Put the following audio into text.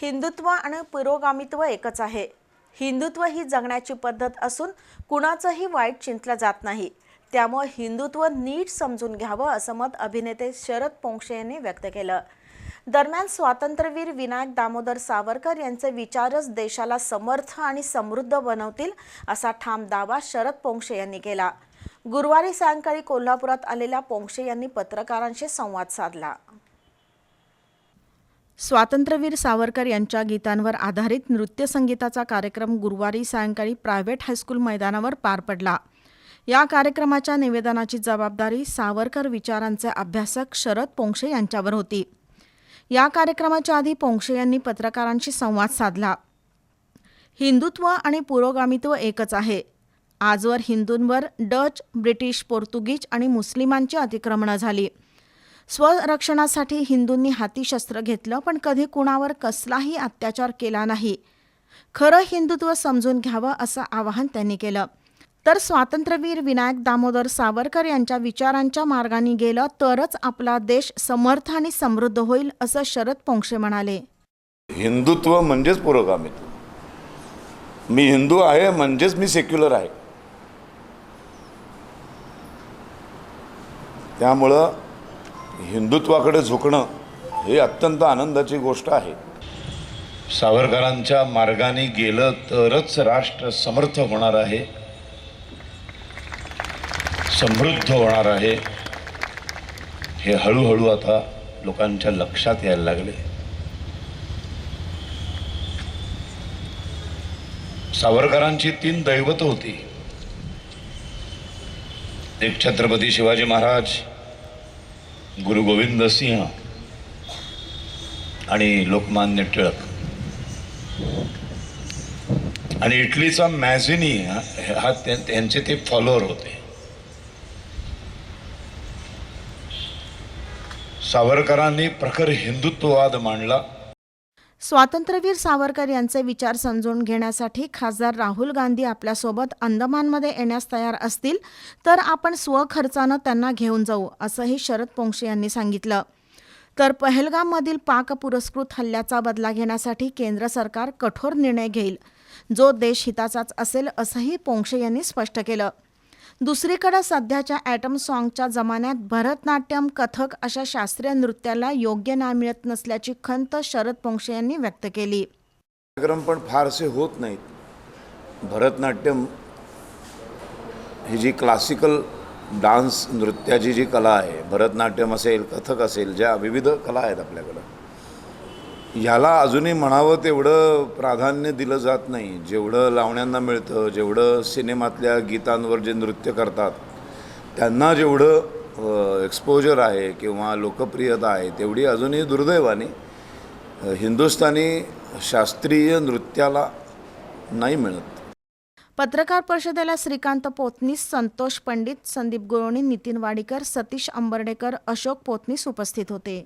हिंदुत्व आणि पुरोगामित्व एकच आहे. हिंदुत्व ही जगण्याची पद्धत असून कुणाचंही वाईट चिंतलं जात नाही. त्यामुळे हिंदुत्व नीट समजून घ्यावं असं मत अभिनेते शरद पोंक्षे यांनी व्यक्त केलं. दरम्यान स्वातंत्र्यवीर विनायक दामोदर सावरकर यांचे विचारच देशाला समर्थ आणि समृद्ध बनवतील असा ठाम दावा शरद पोंक्षे यांनी केला. गुरुवारी सायंकाळी कोल्हापुरात आलेल्या पोंक्षे यांनी पत्रकारांशी संवाद साधला. स्वातंत्र्यवीर सावरकर यांच्या गीतांवर आधारित नृत्यसंगीताचा कार्यक्रम गुरुवारी सायंकाळी प्रायव्हेट हायस्कूल मैदानावर पार पडला. या कार्यक्रमाच्या निवेदनाची जबाबदारी सावरकर विचारांचे अभ्यासक शरद पोंक्षे यांच्यावर होती. या कार्यक्रमाच्या आधी पोंक्षे यांनी पत्रकारांशी संवाद साधला. हिंदुत्व आणि पुरोगामित्व एकच आहे. आजवर हिंदूंवर डच ब्रिटिश पोर्तुगीज आणि मुस्लिमांची अतिक्रमणं झाली. स्वरक्षणासाठी हिंदूंनी हाती शस्त्र घेतलं पण कधी कुणावर कसलाही अत्याचार केला नाही. खरं हिंदुत्व समजून घ्यावं असं आवाहन त्यांनी केलं. तर स्वातंत्र्यवीर विनायक दामोदर सावरकर यांच्या विचारांच्या मार्गाने गेलं तरच आपला देश समर्थ आणि समृद्ध होईल असं शरद पोंक्षे म्हणाले. हिंदुत्व म्हणजेच पुरोगामित्व. मी हिंदू आहे म्हणजेच मी सेक्युलर आहे. त्यामुळं हिंदुत्वाकडे झुकणं हे अत्यंत आनंदाची गोष्ट आहे. सावरकरांच्या मार्गाने गेलं तरच राष्ट्र समर्थ होणार आहे. समृद्ध होणार आहे. हे हळूहळू आता लोकांच्या लक्षात यायला लागले. सावरकरांची तीन दैवत होती. एक छत्रपती शिवाजी महाराज गुरु गोविंद सिंह आणि लोकमान्य टिळक. आणि इटलीचा मॅझिनी हा त्यांचे ते फॉलोअर होते. सावरकरांनी प्रखर हिंदुत्ववाद मांडला. स्वातंत्र्यवीर सावरकर यांचे विचार समजून घेण्यासाठी खासदार राहुल गांधी आपल्यासोबत अंदमानमध्ये येण्यास तयार असतील तर आपण स्वखर्चानं त्यांना घेऊन जाऊ असंही शरद पोंक्षे यांनी सांगितलं. तर पहलगाममधील पाक पुरस्कृत हल्ल्याचा बदला घेण्यासाठी केंद्र सरकार कठोर निर्णय घेईल जो देशहिताचाच असेल असंही पोंक्षे यांनी स्पष्ट केलं. दुसरीकडे सध्याच्या ॲटम सॉन्गच्या जमान्यात भरतनाट्यम कथक अशा शास्त्रीय नृत्याला योग्य न्याय मिळत नसल्याची खंत शरद पोंक्षे यांनी व्यक्त केली. कार्यक्रम पण फारसे होत नाहीत. भरतनाट्यम ही जी क्लासिकल डान्स नृत्याची जी कला आहे भरतनाट्यम असेल कथक असेल ज्या विविध कला आहेत आपल्याकडं ह्याला अजूनही म्हणावं तेवढं प्राधान्य दिलं जात नाही. जेवढं लावण्यांना मिळतं जेवढं सिनेमातल्या गीतांवर जे नृत्य करतात त्यांना जेवढं एक्सपोजर आहे किंवा लोकप्रियता आहे तेवढी अजूनही दुर्दैवाने हिंदुस्थानी शास्त्रीय नृत्याला नाही मिळत. पत्रकार परिषदेला श्रीकांत पोतनीस संतोष पंडित संदीप गुरोणी नितीन वाडीकर सतीश अंबर्डेकर अशोक पोतनीस उपस्थित होते.